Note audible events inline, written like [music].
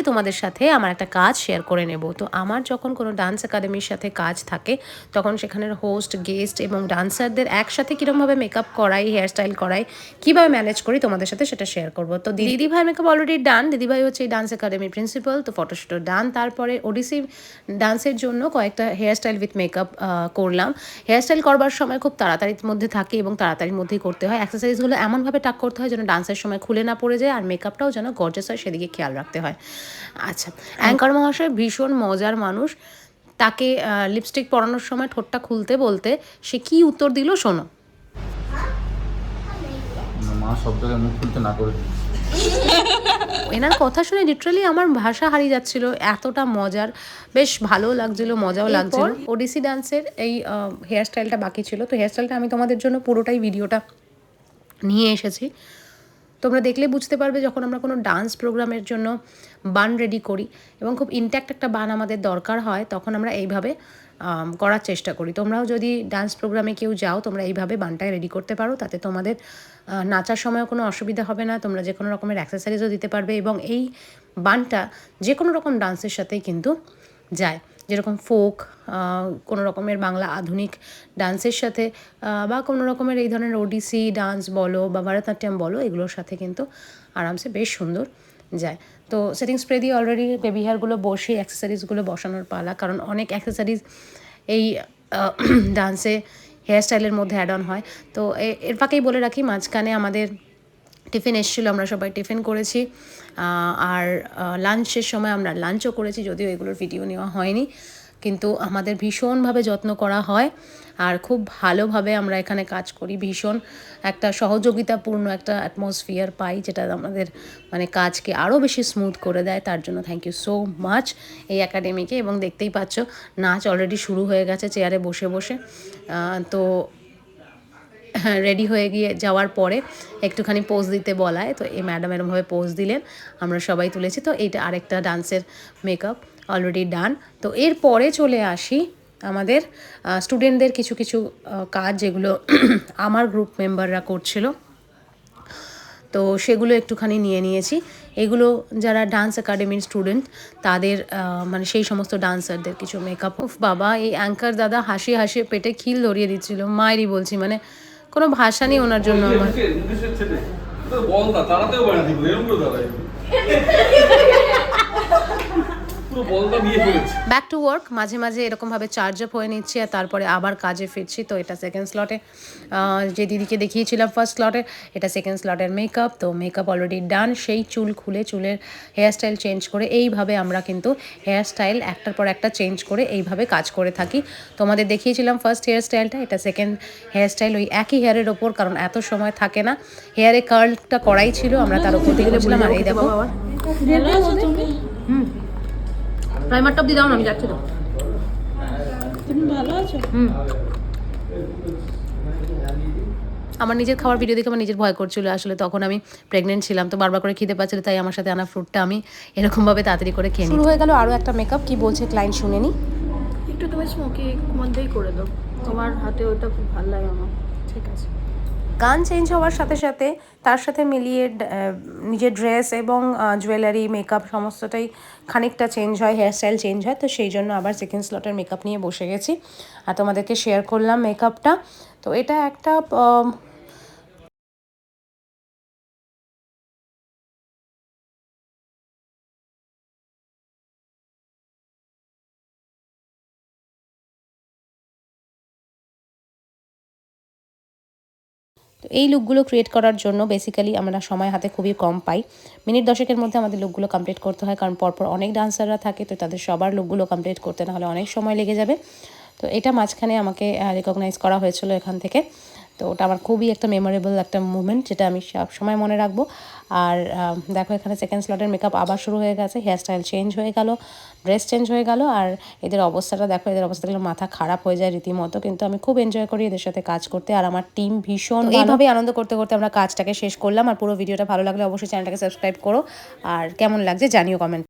আজকে তোমাদের সাথে আমার একটা কাজ শেয়ার করে নেব। তো আমার যখন কোনো ডান্স একাডেমির সাথে কাজ থাকে তখন সেখানের হোস্ট গেস্ট এবং ডান্সারদের একসাথে কীরকমভাবে মেকআপ করাই হেয়ারস্টাইল করাই কীভাবে ম্যানেজ করি তোমাদের সাথে সেটা শেয়ার করব। তো দিদি ভাই মেকআপ অলরেডি ডান দিদিভাই হচ্ছে এই ডান্স একাডেমির প্রিন্সিপাল তো ফটোশ্যুটও ডান তারপরে ওডিসি ডান্সের জন্য কয়েকটা হেয়ারস্টাইল উইথ মেকআপ করলাম। হেয়ারস্টাইল করবার সময় খুব তাড়াতাড়ির মধ্যে থাকে এবং তাড়াতাড়ির মধ্যেই করতে হয়। এক্সারসাইজগুলো এমনভাবে টাক করতে হয় যেন ডান্সের সময় খুলে না পড়ে যায় আর মেকআপটাও যেন গর্জাস হয় সেদিকে খেয়াল রাখতে হয়। আচ্ছা অ্যাঙ্কার মহাশয় ভীষণ মজার মানুষ। তাকে লিপস্টিক পরানোর সময় ঠোঁটটা খুলতে বলতে সে কি উত্তর দিল শোনো। মা সব মুখ খুলতে না করে এনার কথা শুনে লিটারালি আমার ভাষা হারিয়ে যাচ্ছিল এতটা মজার। বেশ ভালো লাগছিল মজাও লাগছিল। ওডিসি ডান্সের এই হেয়ারস্টাইলটা বাকি ছিল। তো হেয়ারস্টাইলটা আমি তোমাদের জন্য পুরোটাই ভিডিওটা নিয়ে এসেছি। তোমরা দেখলে বুঝতে পারবে যখন আমরা কোনো ডান্স প্রোগ্রামের জন্য বান রেডি করি এবং খুব ইনট্যাক্ট একটা বান আমাদের দরকার হয়, তখন আমরা এইভাবে করার চেষ্টা করি। তোমরাও যদি ডান্স প্রোগ্রামে কেউ যাও, তোমরা এইভাবে বানটায় রেডি করতে পারো, তাতে তোমাদের নাচার সময়ও কোনো অসুবিধা হবে না, তোমরা যে কোনো রকমের অ্যাক্সেসারিজও দিতে পারবে এবং এই বানটা যে কোনো রকম ডান্সের সাথেই কিন্তু যায়। যেরকম ফোক কোনো রকমের বাংলা আধুনিক ডান্সের সাথে বা কোনো রকমের এই ধরনের ওডিসি ডান্স বলো বা ভারতনাট্যম বলো, এগুলোর সাথে কিন্তু আরামসে বেশ সুন্দর যায়। তো সেটিং স্প্রে দিয়ে অলরেডি বেবি হেয়ারগুলো বসে অ্যাক্সেসারিজগুলো বসানোর পালা, কারণ অনেক অ্যাক্সেসারিজ এই [clears throat] ডান্সে হেয়ারস্টাইলের মধ্যে অ্যাড অন হয়। তো এর ফাঁকেই বলে রাখি, মাঝখানে আমাদের টিফিন এসেছিল, আমরা সবাই টিফিন করেছি। আর লাঞ্চের সময় আমরা লাঞ্চও করেছি, যদিও এগুলোর ভিডিও নেওয়া হয়নি। কিন্তু আমাদের ভীষণভাবে যত্ন করা হয় আর খুব ভালোভাবে আমরা এখানে কাজ করি। ভীষণ একটা সহযোগিতাপূর্ণ একটা অ্যাটমসফিয়ার পাই, যেটা আমাদের মানে কাজকে আরও বেশি স্মুথ করে দেয়। তার জন্য থ্যাংক ইউ সো মাচ এই একাডেমিকে এবং দেখতেই পাচ্ছ, নাচ অলরেডি শুরু হয়ে গেছে চেয়ারে বসে বসে। তো রেডি হয়ে গিয়ে যাওয়ার পরে একটুখানি পোজ দিতে বলায়। তো এই ম্যাডাম এরমভাবে পোজ দিলেন। আমরা সবাই তুলেছি। তো এইটা আরেকটা ডান্সের মেকআপ অলরেডি ডান তো এরপরে চলে আসি আমাদের স্টুডেন্টদের কিছু কিছু কাজ যেগুলো [clears throat] আমার গ্রুপ মেম্বাররা করছিল। তো সেগুলো একটুখানি নিয়ে নিয়েছি। এগুলো যারা ডান্স একাডেমির স্টুডেন্ট তাদের মানে সেই সমস্ত ডান্সারদের কিছু মেকআপ বাবা, এই অ্যাঙ্কার দাদা হাসি হাসি পেটে খিল ধরিয়ে দিচ্ছিল। মায়েরই বলছি মানে কোনো ভাষা নেই ওনার জন্য আমার। বল না তাড়াতেও পারে দিব এরকম করে দাঁড়ায়। [laughs] ব্যাক টু ওয়ার্ক মাঝে মাঝে এরকমভাবে চার্জ আপ হয়ে নিচ্ছি আর তারপরে আবার কাজে ফিরছি তো এটা সেকেন্ড স্লটে যে দিদিকে দেখিয়েছিলাম ফার্স্ট স্লটে এটা সেকেন্ড স্লটের মেকআপ তো মেকআপ অলরেডি ডান সেই চুল খুলে চুলের হেয়ারস্টাইল চেঞ্জ করে এইভাবে আমরা কিন্তু হেয়ারস্টাইল একটার পর একটা চেঞ্জ করে এইভাবে কাজ করে থাকি। তোমাদের দেখিয়েছিলাম ফার্স্ট হেয়ারস্টাইলটা এটা সেকেন্ড হেয়ারস্টাইল ওই একই হেয়ারের ওপর কারণ এত সময় থাকে না। হেয়ারে কার্লটা করাই ছিল আমরা তার উপর দিয়ে গেছিলাম আর এই দেখো। প্রাইমার টপ দিয়ে দাও না আমি যাচ্ছি তো। তুমি ভালো আছো? হুম। আমার নিজের খাওয়ার ভিডিও দেখে আমার নিজের ভয় করছিল। আসলে তখন আমি প্রেগনেন্ট ছিলাম তো বারবার করে খিদে পাচ্ছিল তাই আমার সাথে আনা ফ্রুটটা আমি এরকমভাবে তাড়াতাড়ি করে খেয়ে শুরু হয়ে গেল আরও একটা মেকআপ কি বলছে ক্লায়েন্ট শুনে নি? একটু তুমি স্মোকি মধ্যেই করে দাও। তোমার হাতে ওটা খুব ভালো লাগে আমার। ঠিক আছে। গান চেঞ্জ হওয়ার সাথে সাথে তার সাথে মিলিয়ে নিজের ড্রেস এবং জুয়েলারি মেকআপ সমস্তটাই খানিকটা চেঞ্জ হয় হেয়ারস্টাইল চেঞ্জ হয়। তো সেই জন্য আবার সেকেন্ড স্লটের মেকআপ নিয়ে বসে গেছি। আর তোমাদেরকে শেয়ার করলাম মেকআপটা তো এটা একটা তো এই লুকগুলো ক্রিয়েট করার জন্য বেসিক্যালি আমরা সময় হাতে খুবই কম পাই। মিনিট দশেকের মধ্যে আমাদের লুকগুলো কমপ্লিট করতে হয়, কারণ পরপর অনেক ডান্সাররা থাকে, তো তাদের সবার লুকগুলো কমপ্লিট করতে না হলে অনেক সময় লেগে যাবে। তো এটা মাঝখানে আমাকে রেকগনাইজ করা হয়েছিল এখান থেকে। তো ওটা আমার খুবই একটা মেমোরেবল একটা মুভমেন্ট যেটা আমি সব সময় মনে রাখব। আর দেখো এখানে সেকেন্ড স্লটের মেকআপ আবার শুরু হয়ে গেছে হেয়ারস্টাইল চেঞ্জ হয়ে গেল ড্রেস চেঞ্জ হয়ে গেল আর এদের অবস্থাটা দেখো এদের অবস্থা দেখলে মাথা খারাপ হয়ে যায় রীতিমতো কিন্তু আমি খুব এনজয় করি এদের সাথে কাজ করতে আর আমার টিম ভীষণ এইভাবেই আনন্দ করতে করতে আমরা কাজটাকে শেষ করলাম আর পুরো ভিডিওটা ভালো লাগলে অবশ্যই চ্যানেলটাকে সাবস্ক্রাইব করো আর কেমন লাগছে জানিও কমেন্ট